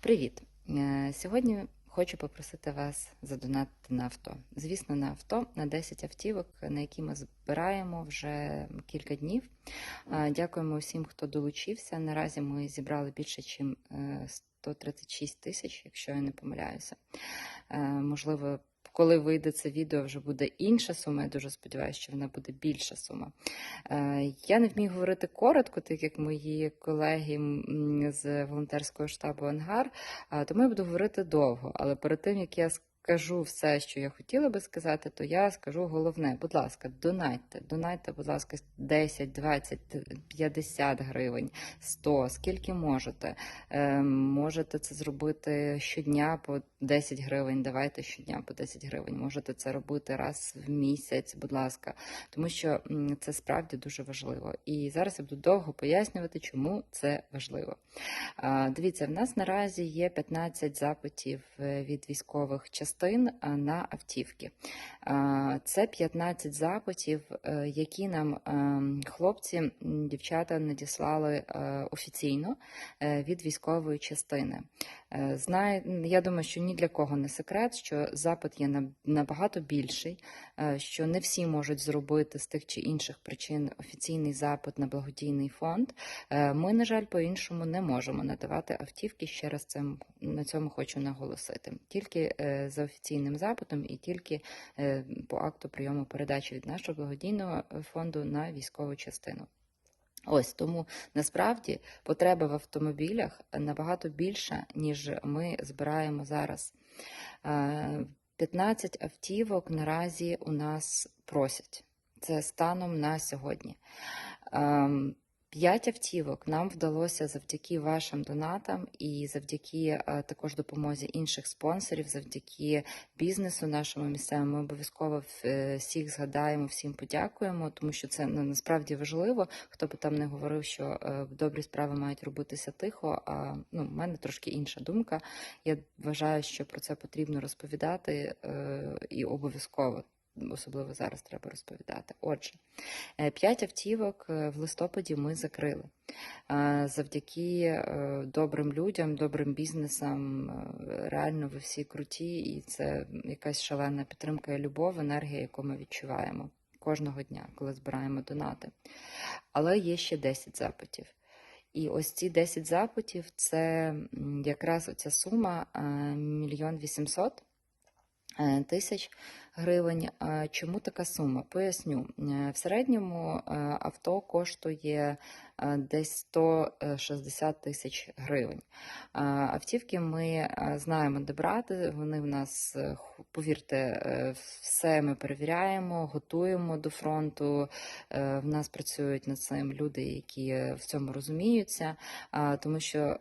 Привіт! Е, Сьогодні хочу попросити вас задонатити на авто. Звісно, на авто на 10 автівок, на які ми збираємо вже кілька днів. Е, Дякуємо усім, хто долучився. Наразі ми зібрали більше, ніж 136 тисяч, якщо я не помиляюся. Е, Можливо, коли вийде це відео, вже буде інша сума. Я дуже сподіваюся, що вона буде більша сума. Е, Я не вмію говорити коротко, так як мої колеги з волонтерського штабу Ангар, тому я буду говорити довго. Але перед тим як я скажу все, що я хотіла би сказати, то я скажу головне. Будь ласка, донайте, донайте, будь ласка, 10, 20, 50 гривень, 100, скільки можете. Е, Можете це зробити щодня по 10 гривень. Давайте щодня по 10 гривень. Можете це робити раз в місяць, будь ласка, тому що це справді дуже важливо. І зараз я буду довго пояснювати, чому це важливо. А, Дивіться, в нас наразі є 15 запитів е, від військових частин а, на автівки. Це 15 запитів, е, які нам хлопці, дівчата надіслали е, офіційно е, від військової частини. Е, Знає, я думаю, що ні для кого не секрет, що запит є набагато більший, е, що не всі можуть зробити з тих чи інших причин офіційний запит на благодійний фонд. Е, Ми, на жаль, по-іншому не можемо надавати автівки. Ще раз цим на цьому хочу наголосити. Тільки е, за офіційним запитом і тільки е, по акту прийому передачі від нашого благодійного е, фонду на військову частину. Ось тому насправді потреба в автомобілях набагато більша, ніж ми збираємо зараз. Е, 15 автівок наразі у нас просять. Це станом на сьогодні. П'ять автівок нам вдалося завдяки вашим донатам і завдяки е, також допомозі інших спонсорів, завдяки бізнесу нашому місцевому. Ми обов'язково е, всіх згадаємо, всім подякуємо, тому що це насправді важливо. Хто би там не говорив, що е, добрі справи мають робитися тихо. А ну, в мене трошки інша думка. Я вважаю, що про це потрібно розповідати і обов'язково. Особливо зараз треба розповідати. Отже, е, п'ять автівок е, в листопаді ми закрили. Е, Завдяки е, добрим людям, добрим бізнесам. е, Реально ви всі круті, і це якась шалена підтримка і любов, енергія, яку ми відчуваємо кожного дня, коли збираємо донати. Але є ще 10 запитів. І ось ці 10 запитів це якраз оця сума е, мільйон вісімсот е, тисяч гривень. Чому така сума? Поясню. Е, В середньому е, авто коштує е, десь 160 тисяч гривень. Автівки ми знаємо, де брати. Вони в нас, повірте, все ми перевіряємо, готуємо до фронту. В нас працюють над цим люди, які в цьому розуміються. Тому що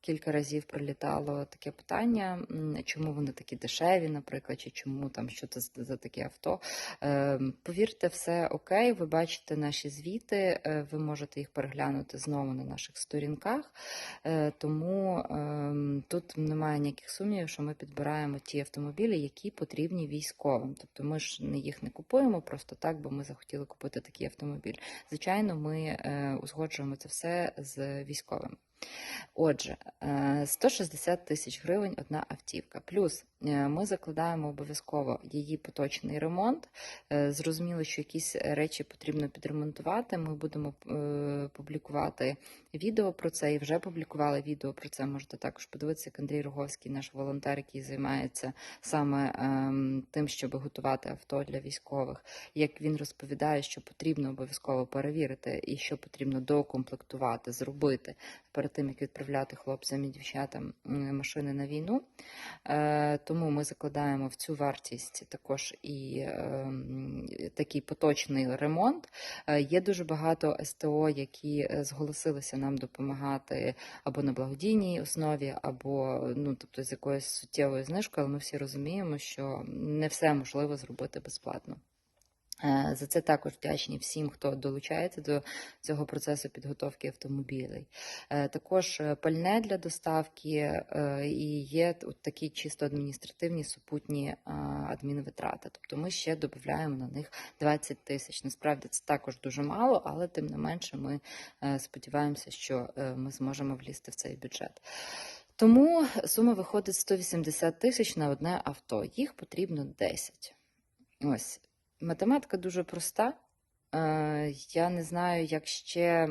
кілька разів прилітало таке питання, чому вони такі дешеві, наприклад, чи чому там що це за- таке авто. Е, Повірте, все окей. Ви бачите наші звіти, е, ви можете їх переглянути знову на наших сторінках. Е, Тому ем, тут немає ніяких сумнівів, що ми підбираємо ті автомобілі, які потрібні військовим. Тобто ми ж їх не купуємо просто так, бо ми захотіли купити такий автомобіль. Звичайно, ми е, узгоджуємо це все з військовими. Отже, е, 160 тисяч гривень одна автівка. Плюс ми закладаємо обов'язково її поточний ремонт. Е, Зрозуміло, що якісь речі потрібно підремонтувати. Ми будемо е, публікувати відео про це і вже публікували відео про це. Можете також подивитися, як Андрій Роговський, наш волонтер, який займається саме ем, тим, щоб готувати авто для військових. Як він розповідає, що потрібно обов'язково перевірити і що потрібно докомплектувати, зробити перед тим, як відправляти хлопцям і дівчатам машини на війну. Тому ми закладаємо в цю вартість також і е, такий поточний ремонт. Е, Є дуже багато СТО, які е, зголосилися нам допомагати або на благодійній основі, або ну тобто з якоюсь суттєвою знижкою, але ми всі розуміємо, що не все можливо зробити безплатно. Е, За це також вдячні всім, хто долучається до цього процесу підготовки автомобілей. Е, Також е, пальне для доставки і є от такі чисто адміністративні супутні адмінвитрати. Тобто ми ще додаємо на них 20 тисяч. Насправді це також дуже мало, але тим не менше ми сподіваємося, що ми зможемо влізти в цей бюджет. Тому сума виходить 180 тисяч на одне авто. Їх потрібно 10. Ось. Математика дуже проста. Е, Я не знаю, як ще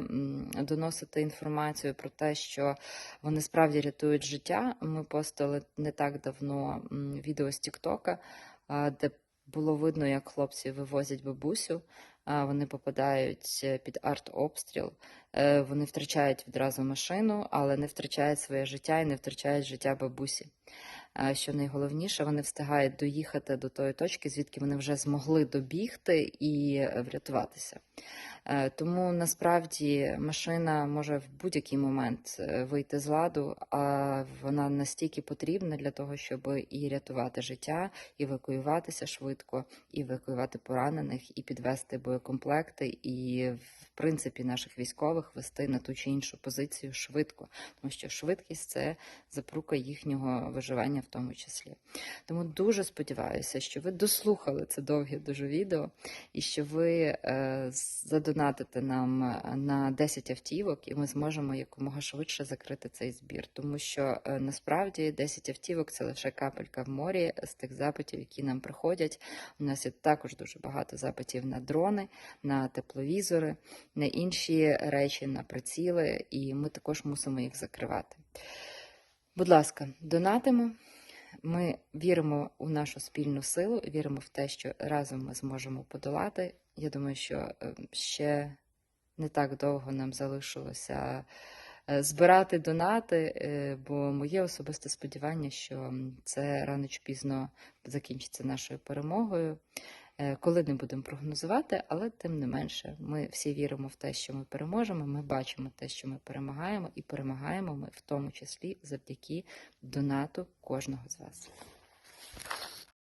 доносити інформацію про те, що вони справді рятують життя. Ми постили не так давно відео з Тіктока, де було видно, як хлопці вивозять бабусю. Вони попадають е, під артобстріл. Е, Вони втрачають відразу машину, але не втрачають своє життя і не втрачають життя бабусі. Що найголовніше, вони встигають доїхати до тої точки, звідки вони вже змогли добігти і врятуватися. Е, Тому насправді машина може в будь-який момент вийти з ладу, а вона настільки потрібна для того, щоб і рятувати життя, і евакуюватися швидко, і евакуювати поранених, і підвести боєкомплекти, і принципі наших військових вести на ту чи іншу позицію швидко, тому що швидкість це запрука їхнього виживання в тому числі. Тому дуже сподіваюся, що ви дослухали це довге дуже відео, і що ви е, задонатите нам е, на 10 автівок, і ми зможемо якомога швидше закрити цей збір. Тому що е, насправді 10 автівок це лише капелька в морі з тих запитів, які нам приходять. У нас є також дуже багато запитів на дрони, на тепловізори, на інші речі, на приціли, і ми також мусимо їх закривати. Будь ласка, донатимо. Ми віримо у нашу спільну силу, віримо в те, що разом ми зможемо подолати. Я думаю, що е, ще не так довго нам залишилося е, збирати донати, е, бо моє особисте сподівання, що це рано чи пізно закінчиться нашою перемогою. Е, Коли не будемо прогнозувати, але тим не менше, ми всі віримо в те, що ми переможемо. Ми бачимо те, що ми перемагаємо, і перемагаємо ми в тому числі завдяки донату кожного з вас.